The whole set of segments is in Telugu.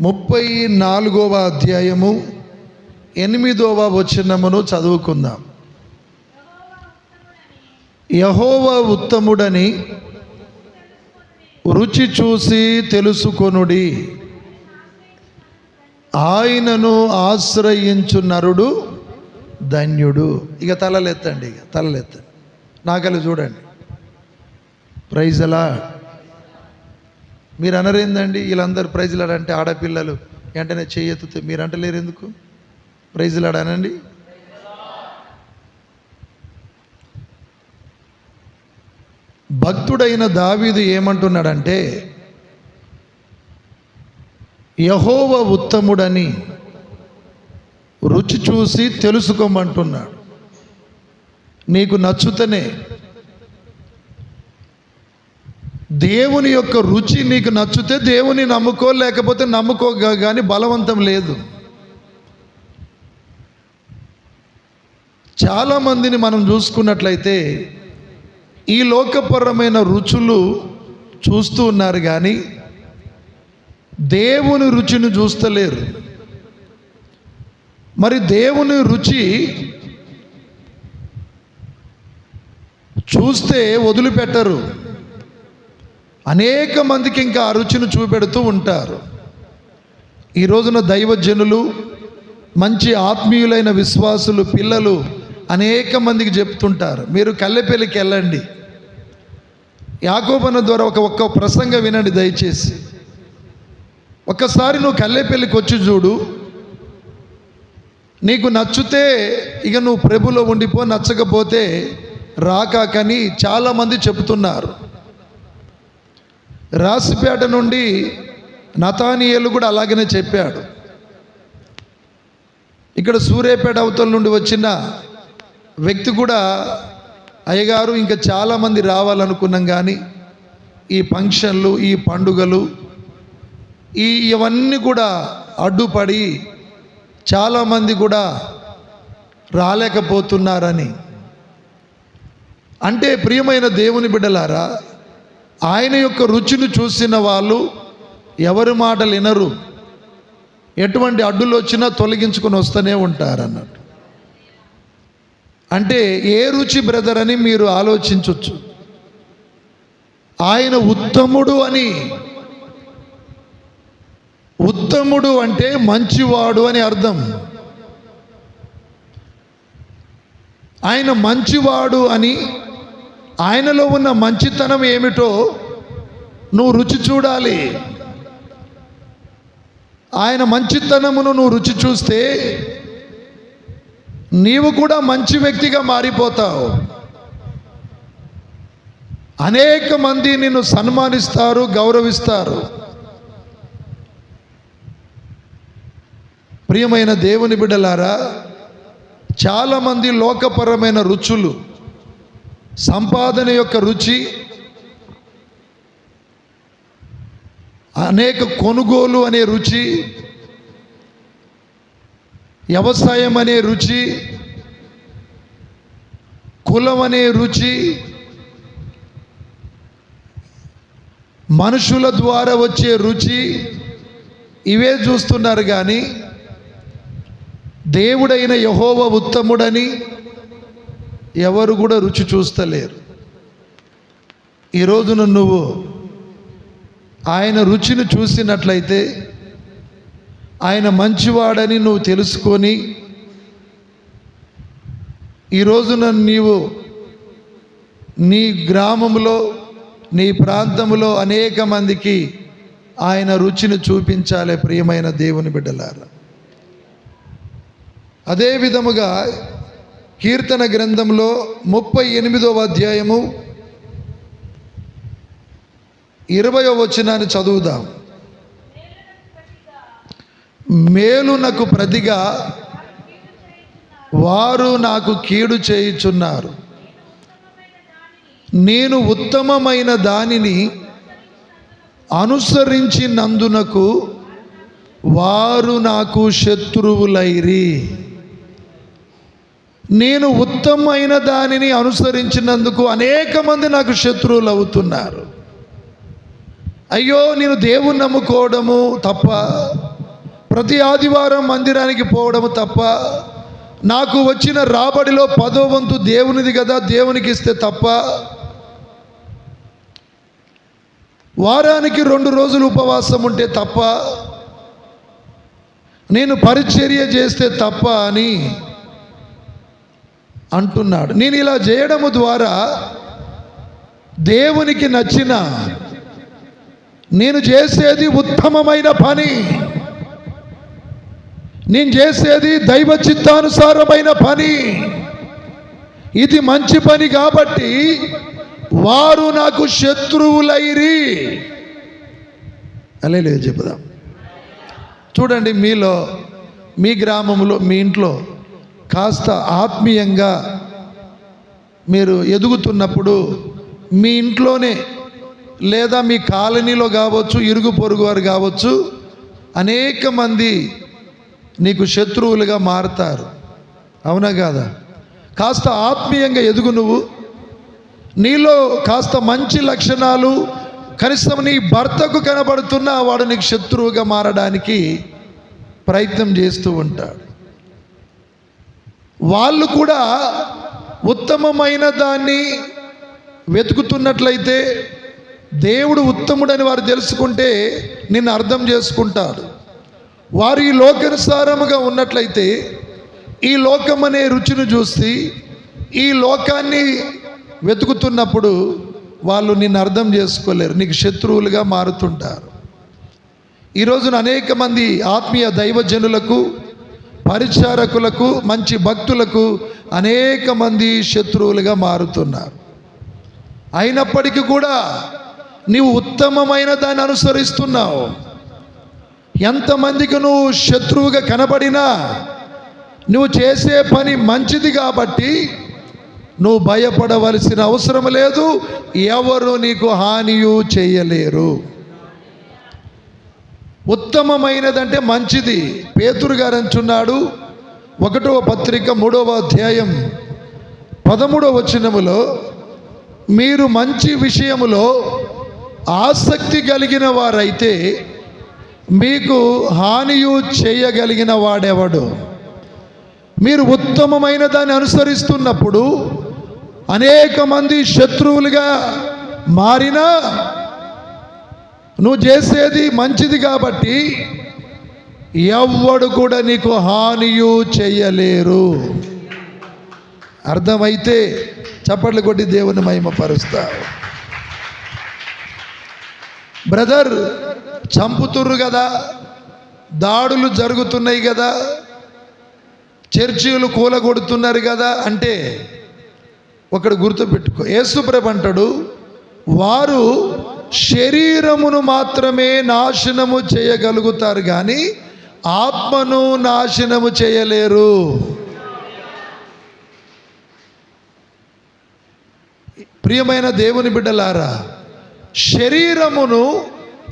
ముప్పై నాలుగవ అధ్యాయము ఎనిమిదవ వచనమును చదువుకుందాం. యహోవ ఉత్తముడని రుచి చూసి తెలుసుకొనుడి. ఆయనను ఆశ్రయించు నరుడు ధన్యుడు. ఇక తలలెత్తండి ఇక తలలెత్తండి. నాకలు చూడండి. ప్రైజ్ ఎలా మీరు అనరేందండి వీళ్ళందరూ ప్రైజ్లాడ్ అంటే ఆడపిల్లలు. వెంటనే చేయెత్తుతే మీరు అంటలేరు ఎందుకు? ప్రైజ్లాడ్ అనండి? భక్తుడైన దావీదు ఏమంటున్నాడంటే యహోవ ఉత్తముడని రుచి చూసి తెలుసుకోమంటున్నాడు. నీకు నచ్చుతనే దేవుని యొక్క రుచి నీకు నచ్చితే దేవుని నమ్ముకో లేకపోతే నమ్ముకో కానీ బలవంతం లేదు. చాలామందిని మనం చూసుకున్నట్లయితే ఈ లోకపరమైన రుచులు చూస్తూ ఉన్నారు కానీ దేవుని రుచిని చూస్తలేరు. మరి దేవుని రుచి చూస్తే వదిలిపెట్టరు. అనేక మందికి ఇంకా ఆ రుచిని చూపెడుతూ ఉంటారు. ఈ రోజున దైవజనులు మంచి ఆత్మీయులైన విశ్వాసులు పిల్లలు అనేక మందికి చెప్తుంటారు. మీరు కల్లెపల్లికి వెళ్ళండి. యాకోబన ద్వారా ఒక ఒక్క ప్రసంగం వినండి దయచేసి. ఒక్కసారి నువ్వు కల్లెపల్లికి వచ్చి చూడు. నీకు నచ్చితే ఇక నువ్వు ప్రభులో ఉండిపో నచ్చకపోతే రాకాకని చాలామంది చెబుతున్నారు రాసిపేట నుండి నతానియలు కూడా అలాగనే చెప్పాడు. ఇక్కడ సూర్యాపేట అవతల నుండి వచ్చిన వ్యక్తి కూడా అయ్యగారు ఇంకా చాలామంది రావాలనుకున్నాం కానీ ఈ ఫంక్షన్లు ఈ పండుగలు ఈ ఇవన్నీ కూడా అడ్డుపడి చాలామంది కూడా రాలేకపోతున్నారని. అంటే ప్రియమైన దేవుని బిడ్డలారా ఆయన యొక్క రుచిని చూసిన వాళ్ళు ఎవరి మాటలు వినరు. ఎటువంటి అడ్డులు వచ్చినా తొలగించుకొని వస్తూనే ఉంటారు అన్నట్టు. అంటే ఏ రుచి బ్రదర్ అని మీరు ఆలోచించవచ్చు ఆయన ఉత్తముడు అని. ఉత్తముడు అంటే మంచివాడు అని అర్థం. ఆయన మంచివాడు అని ఆయనలో ఉన్న మంచితనం ఏమిటో నువ్వు రుచి చూడాలి. ఆయన మంచితనమును నువ్వు రుచి చూస్తే నీవు కూడా మంచి వ్యక్తిగా మారిపోతావు. అనేక మంది నిన్ను సన్మానిస్తారు గౌరవిస్తారు. ప్రియమైన దేవుని బిడ్డలారా చాలామంది లోకపరమైన రుచులు సంపాదన యొక్క రుచి అనేక కొనుగోలు అనే రుచి వ్యవసాయం అనే రుచి కులం అనే రుచి మనుషుల ద్వారా వచ్చే రుచి ఇవే చూస్తున్నారు కానీ దేవుడైన యహోవ ఉత్తముడని ఎవరు కూడా రుచి చూస్తలేరు. ఈ రోజున నువ్వు ఆయన రుచిని చూసినట్లయితే ఆయన మంచివాడని నువ్వు తెలుసుకొని ఈ రోజున నీవు నీ గ్రామంలో నీ ప్రాంతంలో అనేక మందికి ఆయన రుచిని చూపించాలి ప్రియమైన దేవుని బిడ్డలారా. అదే విధముగా కీర్తన గ్రంథంలో ముప్పై ఎనిమిదవ అధ్యాయము ఇరవయో వచనాన్ని చదువుదాం. మేలునకు ప్రతిగా వారు నాకు కీడు చేయుచున్నారు. నేను ఉత్తమమైన దానిని అనుసరించినందునకు వారు నాకు శత్రువులైరి. నేను ఉత్తమమైన దానిని అనుసరించినందుకు అనేక మంది నాకు శత్రువులు అవుతున్నారు. అయ్యో నేను దేవుని నమ్ముకోవడము తప్ప ప్రతి ఆదివారం మందిరానికి పోవడము తప్ప నాకు వచ్చిన రాబడిలో పదో వంతు దేవునిది కదా దేవునికి ఇస్తే తప్ప వారానికి రెండు రోజులు ఉపవాసం ఉంటే తప్ప నేను పరిచర్య చేస్తే తప్ప అని అంటున్నాడు. నేను ఇలా చేయడము ద్వారా దేవునికి నచ్చిన నేను చేసేది ఉత్తమమైన పని. నేను చేసేది దైవ చిత్తానుసారమైన పని. ఇది మంచి పని కాబట్టి వారు నాకు శత్రువులైరి. అలే లేదు చెప్పుదాం. చూడండి మీలో మీ గ్రామంలో మీ ఇంట్లో కాస్త ఆత్మీయంగా మీరు ఎదుగుతున్నప్పుడు మీ ఇంట్లోనే లేదా మీ కాలనీలో కావచ్చు ఇరుగు పొరుగు వారు కావచ్చు అనేక మంది నీకు శత్రువులుగా మారుతారు. అవునా కాదా? కాస్త ఆత్మీయంగా ఎదుగు నువ్వు. నీలో కాస్త మంచి లక్షణాలు కనీసం నీ భర్తకు కనబడుతున్న వాడు నీకు శత్రువుగా మారడానికి ప్రయత్నం చేస్తూ ఉంటాడు. వాళ్ళు కూడా ఉత్తమమైన దాన్ని వెతుకుతున్నట్లయితే దేవుడు ఉత్తముడని వారు తెలుసుకుంటే నిన్ను అర్థం చేసుకుంటారు వారు ఈ లోకానుసారముగా ఉన్నట్లయితే ఈ లోకం అనే రుచిని చూసి ఈ లోకాన్ని వెతుకుతున్నప్పుడు వాళ్ళు నిన్ను అర్థం చేసుకోలేరు. నీకు శత్రువులుగా మారుతుంటారు. ఈ రోజున అనేక మంది ఆత్మీయ దైవజనులకు పరిచారకులకు మంచి భక్తులకు అనేక మంది శత్రువులుగా మారుతున్నారు. అయినప్పటికీ కూడా నీవు ఉత్తమమైన దాన్ని అనుసరిస్తున్నావు. ఎంతమందికి నువ్వు శత్రువుగా కనబడినా నువ్వు చేసే పని మంచిది కాబట్టి నువ్వు భయపడవలసిన అవసరం లేదు. ఎవరు నీకు హానియు చేయలేరు. ఉత్తమమైనదంటే మంచిది. పేతురు గారు అంటున్నాడు ఒకటవ పత్రిక మూడవ అధ్యాయం పదమూడవ వచనములో మీరు మంచి విషయములో ఆసక్తి కలిగిన వారైతే మీకు హానియు చేయగలిగిన వాడెవడు? మీరు ఉత్తమమైన దాన్ని అనుసరిస్తున్నప్పుడు అనేక మంది శత్రువులుగా మారినా నువ్వు చేసేది మంచిది కాబట్టి ఎవ్వడు కూడా నీకు హానియు చెయ్యలేరు అర్థమైతే చప్పట్లు కొట్టి దేవుని మహిమపరుస్తావు బ్రదర్ చంపుతుర్రు కదా దాడులు జరుగుతున్నాయి కదా చర్చీలు కూలగొడుతున్నారు కదా అంటే ఒకడు గుర్తుపెట్టుకో. యేసుప్రభ అంటాడు వారు శరీరమును మాత్రమే నాశనము చేయగలుగుతారు కానీ ఆత్మను నాశనము చేయలేరు. ప్రియమైన దేవుని బిడ్డలారా శరీరమును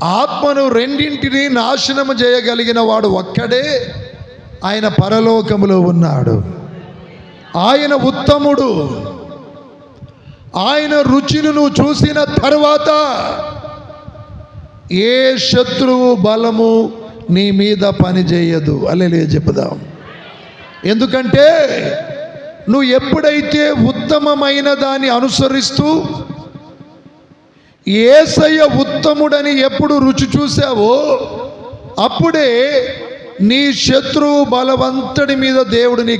ఆత్మను రెండింటిని నాశనము చేయగలిగిన వాడు ఒక్కడే ఆయన పరలోకములో ఉన్నాడు. ఆయన ఉత్తముడు. ఆయన రుచిని నువ్వు చూసిన తర్వాత ఏ శత్రువు బలము నీ మీద పని చేయదు. అల్లెలే చెప్పుదాం. ఎందుకంటే నువ్వు ఎప్పుడైతే ఉత్తమమైన దాన్ని అనుసరిస్తూ ఏసయ్య ఉత్తముడని ఎప్పుడు రుచి చూసావో అప్పుడే నీ శత్రువు బలవంతడి మీద దేవుడు నీకు